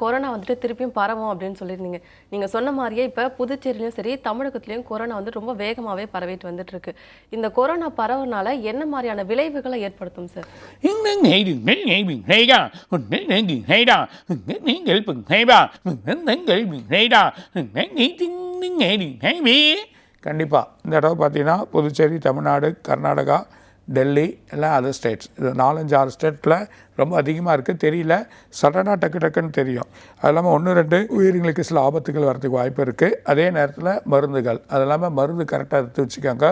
Corona வந்துட்டு திருப்பியும் பரவும் அப்படின்னு சொல்லியிருந்தீங்க. நீங்கள் சொன்ன மாதிரியே இப்போ புதுச்சேரியிலையும் சரி தமிழகத்துலேயும் கொரோனா வந்து ரொம்ப வேகமாகவே பரவிட்டு வந்துட்டு இருக்கு இந்த கொரோனா பரவுனால என்ன மாதிரியான விளைவுகளை ஏற்படுத்தும் சார்? கண்டிப்பாக இந்த தடவை பார்த்தீங்கன்னா புதுச்சேரி தமிழ்நாடு கர்நாடகா டெல்லி எல்லாம் அதர் ஸ்டேட்ஸ் இது நாலஞ்சு ஆறு ஸ்டேட்டில் ரொம்ப அதிகமாக இருக்குது தெரியல. சடனாக டக்கு டக்குன்னு தெரியும். அது இல்லாமல் ஒன்று ரெண்டு உயிரிங்களுக்கு சில ஆபத்துகள் வரதுக்கு வாய்ப்பு இருக்குது அதே நேரத்தில் மருந்துகள். அது இல்லாமல் மருந்து கரெக்டாக எடுத்து வச்சுக்கோங்க.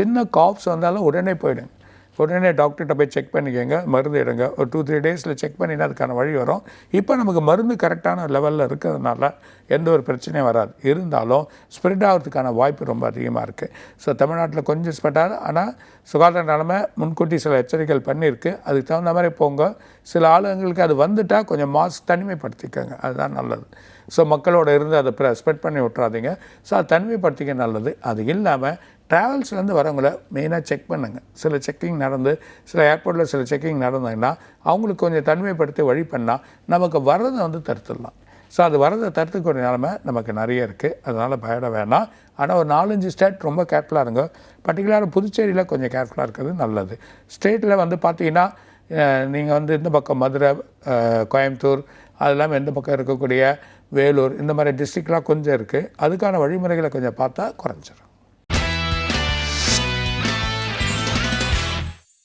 சின்ன காப்ஸ் வந்தாலும் உடனே போயிடுங்க உடனே டாக்டர்கிட்ட போய் செக் பண்ணிக்கோங்க மருந்து எடுங்க. ஒரு டூ த்ரீ டேஸில் செக் பண்ணினா அதுக்கான வழி வரும். இப்போ நமக்கு மருந்து கரெக்டான லெவலில் இருக்கிறதுனால எந்த ஒரு பிரச்சனையும் வராது. இருந்தாலும் ஸ்ப்ரெட் ஆகிறதுக்கான வாய்ப்பு ரொம்ப அதிகமாக இருக்குது ஸோ தமிழ்நாட்டில் கொஞ்சம் ஸ்ப்ரெட் ஆகுது. ஆனால் சுகாதார நிலைமை முன்கூட்டி சில எச்சரிக்கைகள் பண்ணியிருக்கு. அதுக்கு தகுந்த மாதிரி போங்க. சில ஆளுங்களுக்கு அது வந்துட்டால் கொஞ்சம் மாஸ்க் தனிமைப்படுத்திக்கோங்க. அதுதான் நல்லது. ஸோ மக்களோட இருந்து அதை ஸ்ப்ரெட் பண்ணி விட்றாதீங்க ஸோ அதை தனிமைப்படுத்திக்க நல்லது. அது இல்லாமல் ட்ராவல்ஸ்லேருந்து வரவங்கள மெயினாக செக் பண்ணுங்கள் சில செக்கிங் நடந்து சில ஏர்போர்ட்டில் சில செக்கிங் நடந்தாங்கன்னா அவங்களுக்கு கொஞ்சம் தனிமைப்படுத்தி வழி பண்ணால் நமக்கு வர்றதை வந்து தடுத்துடலாம். ஸோ அது வரதை தடுத்துக்கூடிய நிலமை நமக்கு நிறைய இருக்குது அதனால் பயட வேணாம். ஆனால் ஒரு நாலஞ்சு ஸ்டேட் ரொம்ப கேர்ஃபுல்லாக இருங்க. பர்டிகுலராக புதுச்சேரியில் கொஞ்சம் கேர்ஃபுல்லாக இருக்கிறது நல்லது. ஸ்டேட்டில் வந்து பார்த்தீங்கன்னா நீங்கள் வந்து இந்த பக்கம் மதுரை கோயம்புத்தூர் அது இல்லாமல் இந்த பக்கம் இருக்கக்கூடிய வேலூர் இந்த மாதிரி டிஸ்ட்ரிக்ட்லாம் கொஞ்சம் இருக்குது அதுக்கான வழிமுறைகளை கொஞ்சம் பார்த்தா குறைஞ்சிடும்